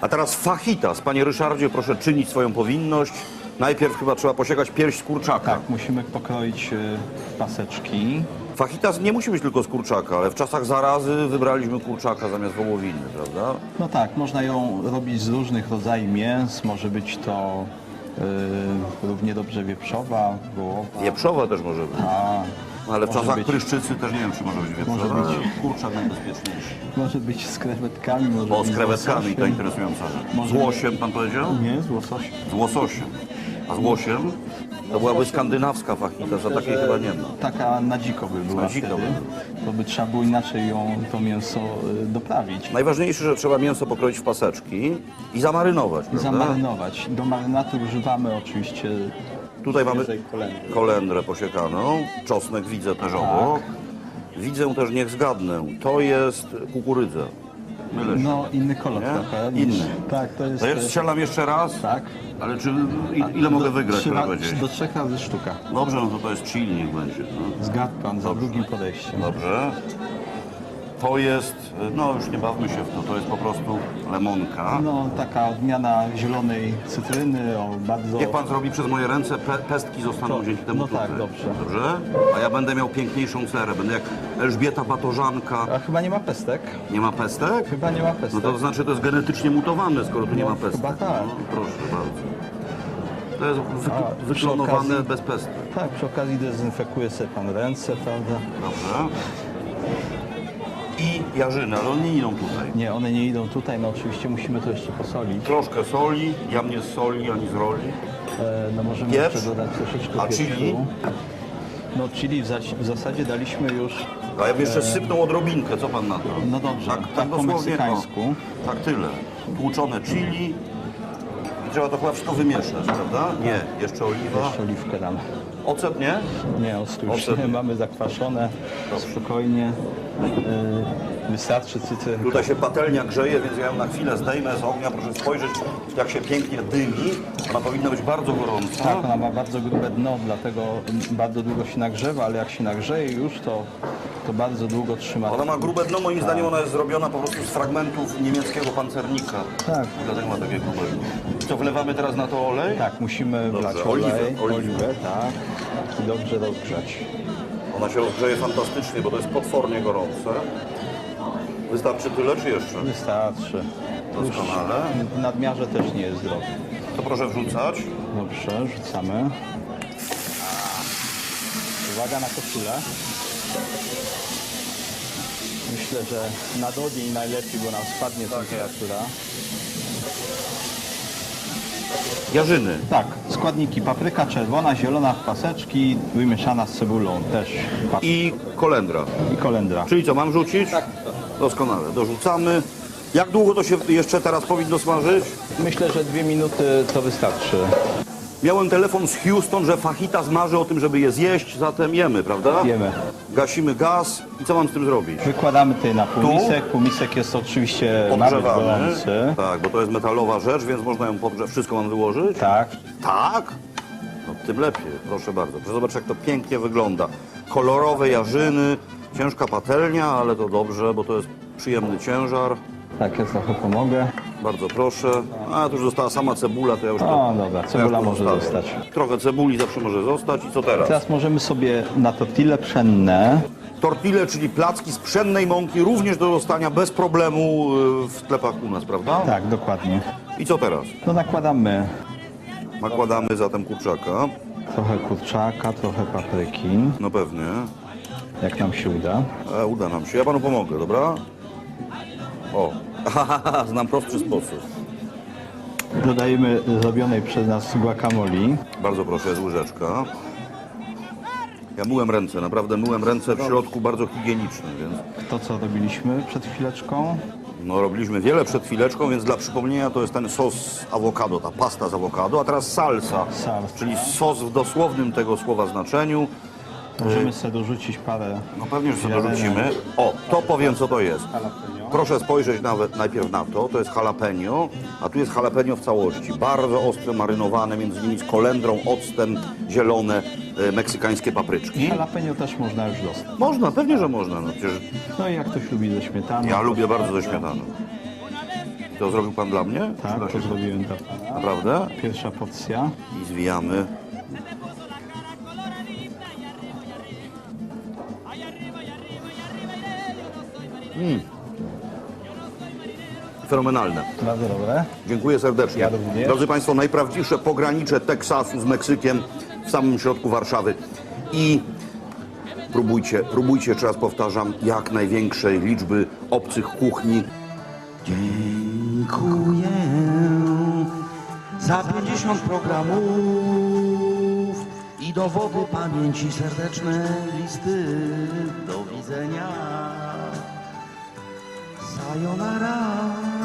A teraz fajitas. Panie Ryszardzie, proszę czynić swoją powinność. Najpierw chyba trzeba posiekać pierś z kurczaka. Tak, musimy pokroić y, paseczki. Fajitas nie musi być tylko z kurczaka, ale w czasach zarazy wybraliśmy kurczaka zamiast wołowiny, prawda? No tak, można ją robić z różnych rodzajów mięs. Może być to y, równie dobrze wieprzowa, wołowa. Wieprzowa też może być. A, No, ale w może czasach być- pryszczycy też nie wiem, czy może być wieprzowa. Może być. Kurczak najbezpieczniejszy. może być z krewetkami, może O, być z krewetkami, to łososiem. interesująca rzecz. Może Z łosiem pan powiedział? Nie, z łososiem. Z łososiem. A z łosiem? To byłaby skandynawska fajitas, a takiej chyba nie ma. Taka na dziko by była Na dziko wtedy. by To by trzeba było inaczej ją, to mięso y, doprawić. Najważniejsze, że trzeba mięso pokroić w paseczki i zamarynować, I prawda? zamarynować. Do marynatu używamy oczywiście Tutaj mamy kolendrę posiekaną, czosnek widzę też obok. Widzę też, niech zgadnę, to jest kukurydza. Mylę się. No, inny kolor Nie? trochę. Inny. Tak, to jest... To ja strzelam jeszcze raz, Tak. ale czy, i- ile mogę wygrać? trzy ra- gdzieś? Do trzech razy sztuka. Dobrze, no to to jest chili, niech będzie. No. Zgadł pan za drugim podejściem. Dobrze. To jest, no już nie bawmy się w to, to jest po prostu lemonka. No, taka odmiana zielonej cytryny, o bardzo... Niech pan zrobi przez moje ręce, pe pestki zostaną To- dzięki temu no tak, tutaj. dobrze. Dobrze? A ja będę miał piękniejszą cerę, będę jak Elżbieta Batożanka. A chyba nie ma pestek? Nie ma pestek? Chyba nie ma No pestek. to znaczy to jest genetycznie mutowane, skoro tu nie No, ma pestek. chyba tak. No, proszę bardzo. To jest wy przy wyklonowane okazji- bez pestek. Tak, przy okazji dezynfekuje sobie pan ręce, prawda? Dobrze. I jarzyny, ale one nie idą tutaj. Nie, one nie idą tutaj, no oczywiście musimy to jeszcze posolić. Troszkę soli, ja mnie z soli, ani z roli. E, no możemy Pieprz? jeszcze dodać troszeczkę A pieprzu. chili? No chili w, zaś- w zasadzie daliśmy już, A ja bym jeszcze sypnął odrobinkę, co pan na to? no dobrze, Tak, tak, tak po dosłownie, meksykańsku. o, tak tyle. Tłuczone chili. Trzeba to chyba wszystko wymieszać, prawda? Nie, jeszcze oliwa. Jeszcze oliwkę damy. Ocet nie? Nie, Ocet. mamy zakwaszone, spokojnie. E, wystarczy cytrynka. Tutaj się patelnia grzeje, więc ja ją na chwilę zdejmę z ognia. Proszę spojrzeć, jak się pięknie dymi. Ona powinna być bardzo gorąca. Tak, ona ma bardzo grube dno, dlatego bardzo długo się nagrzewa, ale jak się nagrzeje już, to, to bardzo długo trzyma. Ona ma grube dno, moim zdaniem ona jest zrobiona po prostu z fragmentów niemieckiego pancernika. Tak. Dlatego ma takie grube dno. Co, wlewamy teraz na to olej? Tak, musimy Dobrze, wlać oliwę, olej, oliwę. oliwę, tak, i dobrze rozgrzać. Ona się rozgrzeje fantastycznie, bo to jest potwornie gorące. Wystarczy tyle, czy jeszcze? Wystarczy. Doskonale. W nadmiarze też nie jest zdrowy. To proszę wrzucać. Dobrze, rzucamy. Uwaga na koszulę. Myślę, że na do dzień najlepiej, bo nam spadnie temperatura. Jarzyny. Tak, składniki papryka czerwona, zielona w paseczki, wymieszana z cebulą też I kolendra. i kolendra. Czyli co, mam rzucić? Tak. Doskonale, dorzucamy. Jak długo to się jeszcze teraz powinno smażyć? Myślę, że dwie minuty to wystarczy. Miałem telefon z Houston, że fachita zmarzy o tym, żeby je zjeść, zatem jemy, prawda? Jemy. Gasimy gaz i co mam z tym zrobić? Wykładamy tutaj na półmisek. Półmisek jest oczywiście nawet gorący. Tak, bo to jest metalowa rzecz, więc można ją podgrzać. Wszystko mam wyłożyć? Tak. Tak? No tym lepiej, proszę bardzo. Proszę zobaczyć, jak to pięknie wygląda. Kolorowe jarzyny, ciężka patelnia, ale to dobrze, bo to jest przyjemny ciężar. Tak, ja trochę pomogę. Bardzo proszę. A, tu już została sama cebula, to ja już to... O, dobra, to cebula ja już to może zostawię. zostać. Trochę cebuli zawsze może zostać. I co teraz? Teraz możemy sobie na tortille pszenne Tortille, czyli placki z pszennej mąki, również do dostania bez problemu y, w sklepach u nas, prawda? Tak, dokładnie. I co teraz? To nakładamy Nakładamy zatem kurczaka. trochę kurczaka, trochę papryki, No pewnie. Jak nam się uda. E, uda nam się. Ja panu pomogę, dobra? O, znam prostszy sposób. Dodajemy zrobionej przez nas guacamole. Bardzo proszę, jest łyżeczka. Ja myłem ręce, naprawdę myłem ręce w środku bardzo higienicznym, więc To, co robiliśmy przed chwileczką. no, robiliśmy wiele przed chwileczką, więc dla przypomnienia to jest ten sos z awokado, ta pasta z awokado, a teraz salsa, Salsa. czyli sos w dosłownym tego słowa znaczeniu. Możemy sobie dorzucić parę No pewnie, że sobie dorzucimy. O, to powiem co to jest. jalapeno. Proszę spojrzeć nawet najpierw na to, to jest jalapeno, a tu jest jalapeno w całości. Bardzo ostre, marynowane, między innymi z kolendrą, octem, zielone, e, meksykańskie papryczki. Jalapeno też można już dostać. Można, pewnie, że można. No, przecież No i jak ktoś lubi ze śmietaną. ja to lubię bardzo ze śmietaną. To zrobił pan dla mnie? Tak, to zrobiłem dla pana. Naprawdę? Pierwsza porcja. I zwijamy. Mm. Fenomenalne. Bardzo dobre. Dziękuję serdecznie. Ja również. Drodzy Państwo, najprawdziwsze pogranicze Teksasu z Meksykiem w samym środku Warszawy. I próbujcie, próbujcie, jeszcze raz powtarzam, jak największej liczby obcych kuchni. Dziękuję za 50 programów i dowody pamięci serdeczne listy. Do widzenia. 사요나라.